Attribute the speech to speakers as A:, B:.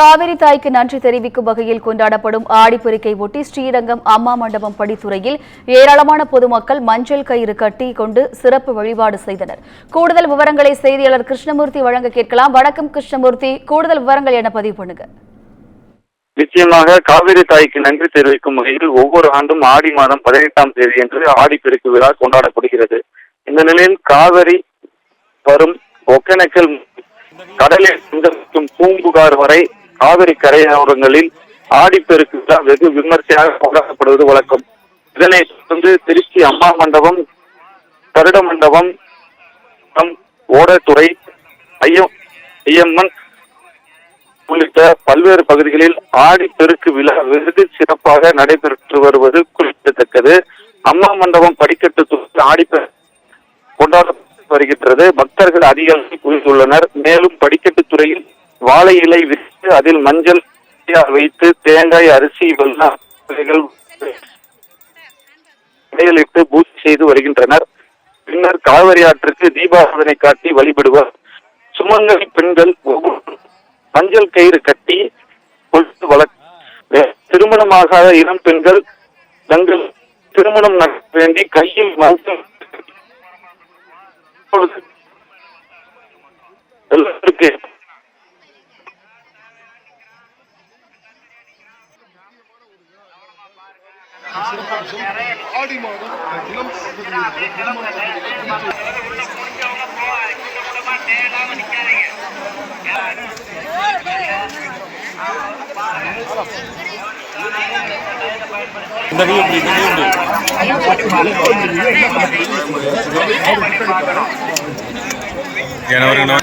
A: காவிரி தாய்க்கு நன்றி தெரிவிக்கும் வகையில் கொண்டாடப்படும் ஆடிப்பெருக்கை ஒட்டி ஸ்ரீரங்கம் அம்மா மண்டபம் படித்துறையில் ஏராளமான பொதுமக்கள் மஞ்சள் கயிறு கட்டி கொண்டு சிறப்பு வழிபாடு செய்தனர். கூடுதல் விவரங்களை செய்தியாளர் கிருஷ்ணமூர்த்தி வழங்க கேட்கலாம். வணக்கம் கிருஷ்ணமூர்த்தி. கூடுதல் விவரங்கள் என பதிவு பண்ணுங்க?
B: நிச்சயமாக காவிரி தாய்க்கு நன்றி தெரிவிக்கும் வகையில் ஒவ்வொரு ஆண்டும் ஆடி மாதம் பதினெட்டாம் தேதி என்று ஆடிப்பெருக்கு விழா கொண்டாடப்படுகிறது. இந்த நிலையில் காவிரி வரும் ஒகேனக்கல் கடலில் சங்கமிக்கும் பூம்புகார் வரை காவிரி கரையோரங்களில் ஆடிப்பெருக்கு விழா வெகு விமர்சையாக கொண்டாடப்படுவது வழக்கம். இதனைத் தொடர்ந்து திருச்சி அம்மா மண்டபம் கருட மண்டபம் ஓடத்துறை ஐயம் ஐயம்மன் உள்ளிட்ட பல்வேறு பகுதிகளில் ஆடி பெருக்கு விழா வெகு சிறப்பாக நடைபெற்று வருவது குறிப்பிடத்தக்கது. அம்மா மண்டபம் படிக்கட்டு துவங்கி ஆடிப்பெரு கொண்டாடப்பட்டு வருகின்றது. பக்தர்கள் அதிக அளவில் குவிந்துள்ளனர். மேலும் படிக்கட்டு துறையில் வாழை இலை அதில் மஞ்சள் வைத்து தேங்காய் அரிசி வெள்ளம் வகைகள் பூஜை செய்து வருகின்றனர். பின்னர் காவிரி ஆற்றுக்கு தீபாராதனை காட்டி வழிபடுவர். சுமங்கலி பெண்கள் மஞ்சள் கயிறு கட்டி கொண்டு வளர்க்க திருமணமாகாத இளம் பெண்கள் தங்கள் திருமணம் நடத்த வேண்டி கையில் மஞ்சள் இப்பொழுது எல்லாருக்கு
C: ஆடி மாதம் இளம்
D: இந்த கை இந்த